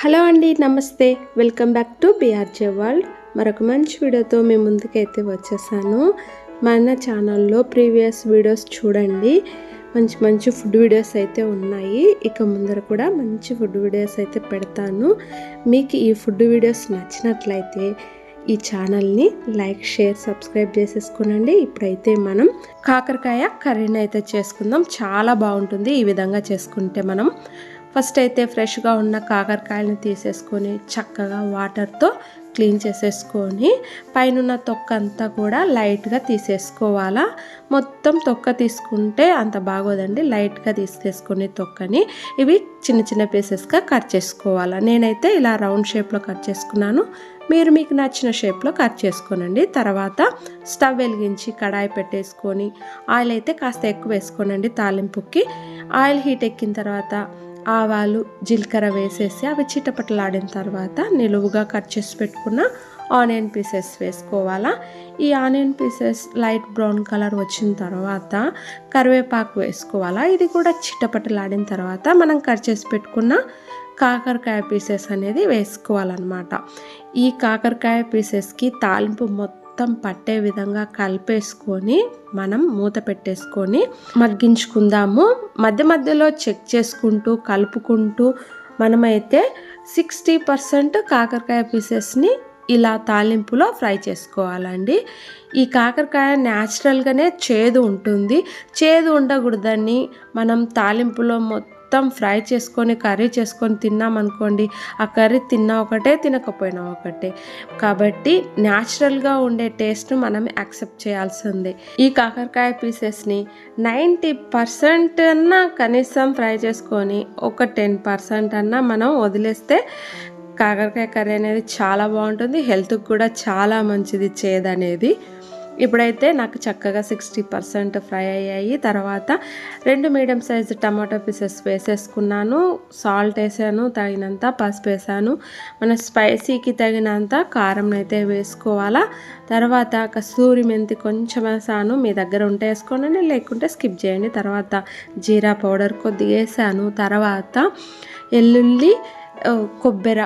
Hello అండి నమస్తే. Welcome back to BRJ world. మరొక మంచి వీడియోతో మీ ముందుకైతే వచ్చేసాను. మన ఛానల్లో ప్రీవియస్ వీడియోస్ చూడండి. మంచి మంచి ఫుడ్ వీడియోస్ అయితే ఉన్నాయి. ఇక ముందర కూడా మంచి ఫుడ్ వీడియోస్ అయితే పెడతాను. మీకు ఈ ఫుడ్ వీడియోస్ నచ్చినట్లయితే ఈ ఛానల్ని లైక్ షేర్ సబ్స్క్రైబ్ చేసేసుకోనండి. ఇప్పుడైతే మనం కాకరకాయ కర్రీని అయితే చేసుకుందాం. చాలా బాగుంటుంది ఈ విధంగా చేసుకుంటే మనం. ఫస్ట్ అయితే ఫ్రెష్గా ఉన్న కాకరకాయలను తీసేసుకొని చక్కగా వాటర్తో క్లీన్ చేసేసుకొని పైన తొక్క అంతా కూడా లైట్గా తీసేసుకోవాలా. మొత్తం తొక్క తీసుకుంటే అంత బాగోదండి. లైట్గా తీసేసుకొని తొక్కని ఇవి చిన్న చిన్న పీసెస్గా కట్ చేసుకోవాలా. నేనైతే ఇలా రౌండ్ షేప్లో కట్ చేసుకున్నాను. మీరు మీకు నచ్చిన షేప్లో కట్ చేసుకోనండి. తర్వాత స్టవ్ వెలిగించి కడాయి పెట్టేసుకొని ఆయిల్ అయితే కాస్త ఎక్కువ వేసుకోనండి తాలింపుకి. ఆయిల్ హీట్ ఎక్కిన తర్వాత ఆవాలు జీలకర్ర వేసేసి అవి చిటపటలాడిన తర్వాత నిలువుగా కట్ చేసి పెట్టుకున్న ఆనియన్ పీసెస్ వేసుకోవాలా. ఈ onion pieces light brown colour వచ్చిన తర్వాత కరివేపాకు వేసుకోవాలా. ఇది కూడా చిటపటలాడిన తర్వాత మనం కట్ చేసి పెట్టుకున్న కాకరకాయ పీసెస్ అనేది వేసుకోవాలన్నమాట. ఈ కాకరకాయ పీసెస్కి తాలింపు మొత్తం మొత్తం పట్టే విధంగా కలిపేసుకొని మనం మూత పెట్టేసుకొని మగ్గించుకుందాము. మధ్య మధ్యలో చెక్ చేసుకుంటూ కలుపుకుంటూ మనమైతే సిక్స్టీ పర్సెంట్ కాకరకాయ పీసెస్ని ఇలా తాలింపులో ఫ్రై చేసుకోవాలండి. ఈ కాకరకాయ న్యాచురల్గానే చేదు ఉంటుంది. చేదు ఉండకూడదని మనం తాలింపులో మొత్తం మొత్తం ఫ్రై చేసుకొని కర్రీ చేసుకొని తిన్నామనుకోండి ఆ కర్రీ తిన్నా ఒకటే తినకపోయినా ఒకటే. కాబట్టి న్యాచురల్గా ఉండే టేస్ట్ మనం యాక్సెప్ట్ చేయాల్సిందే. ఈ కాకరకాయ పీసెస్ని నైంటీ పర్సెంట్ అన్నా కనీసం ఫ్రై చేసుకొని ఒక టెన్ పర్సెంట్ అన్నా మనం వదిలేస్తే కాకరకాయ కర్రీ అనేది చాలా బాగుంటుంది. హెల్త్కి కూడా చాలా మంచిది చేదనేది. ఇప్పుడైతే నాకు చక్కగా సిక్స్టీ పర్సెంట్ ఫ్రై అయ్యాయి. తర్వాత రెండు మీడియం సైజు టమాటో పీసెస్ వేసేసుకున్నాను. సాల్ట్ వేసాను తగినంత పసుపు వేసాను. మన స్పైసీకి తగినంత కారం అయితే వేసుకోవాలా. తర్వాత కస్తూరి మెంతి కొంచెం వేసాను. మీ దగ్గర ఉంటే వేసుకోనండి లేకుంటే స్కిప్ చేయండి. తర్వాత జీరా పౌడర్ కొద్దిగా వేసాను. తర్వాత ఎల్లుల్లి కొబ్బరి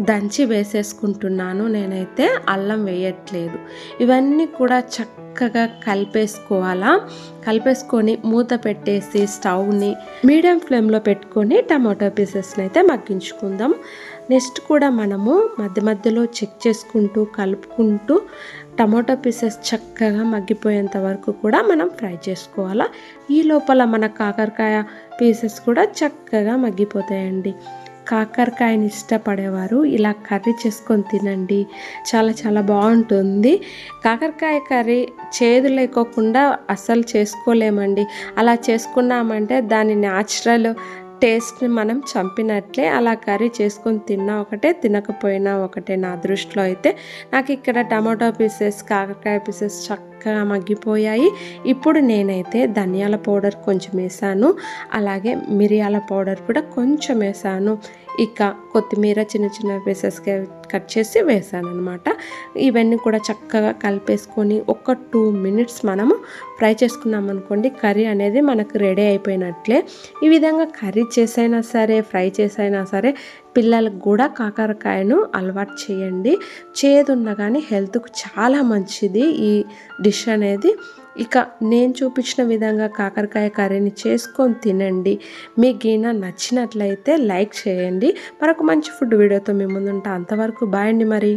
దంచి వేసేసుకుంటున్నాను. నేనైతే అల్లం వేయట్లేదు. ఇవన్నీ కూడా చక్కగా కలిపేసుకోవాలా? కలిపేసుకొని మూత పెట్టేసి స్టవ్ని మీడియం ఫ్లేమ్లో పెట్టుకొని టమాటో పీసెస్ని అయితే మగ్గించుకుందాం. నెక్స్ట్ కూడా మనము మధ్య మధ్యలో చెక్ చేసుకుంటూ కలుపుకుంటూ టమాటో పీసెస్ చక్కగా మగ్గిపోయేంత వరకు కూడా మనం ఫ్రై చేసుకోవాలా? ఈ లోపల మన కాకరకాయ పీసెస్ కూడా చక్కగా మగ్గిపోతాయండి. కాకరకాయని ఇష్టపడేవారు. ఇలా కర్రీ చేసుకొని తినండి. చాలా చాలా బాగుంటుంది. కాకరకాయ కర్రీ చేదు లేకోకుండా అస్సలు చేసుకోలేమండి. అలా చేసుకున్నామంటే దాని న్యాచురల్ టేస్ట్ని మనం చంపినట్లే. అలా కర్రీ చేసుకొని తిన్నా ఒకటే తినకపోయినా ఒకటే నా దృష్టిలో అయితే. నాకు ఇక్కడ టమాటో పీసెస్ కాకరకాయ పీసెస్ చక్క చక్కగా మగ్గిపోయాయి. ఇప్పుడు నేనైతే ధనియాల పౌడర్ కొంచెం వేసాను. అలాగే మిరియాల పౌడర్ కూడా కొంచెం వేసాను. ఇక కొత్తిమీర చిన్న చిన్న పీసెస్గా కట్ చేసి వేసాను అనమాట ఇవన్నీ కూడా చక్కగా కలిపేసుకొని ఒక టూ మినిట్స్ మనము ఫ్రై చేసుకున్నాం అనుకోండి కర్రీ అనేది మనకు రెడీ అయిపోయినట్లే. ఈ విధంగా కర్రీ చేసైనా సరే ఫ్రై చేసైనా సరే పిల్లలకు కూడా కాకరకాయను అలవాటు చేయండి. చేదున్నా కానీ హెల్త్కు చాలా మంచిది ఈ డిష్ అనేది. ఇక నేను చూపించిన విధంగా కాకరకాయ కర్రీని చేసుకొని తినండి. మీకు గీన నచ్చినట్లయితే లైక్ చేయండి. మరొక మంచి ఫుడ్ వీడియోతో మీ ముందుంటా. అంతవరకు బాయ్ అండి మరి.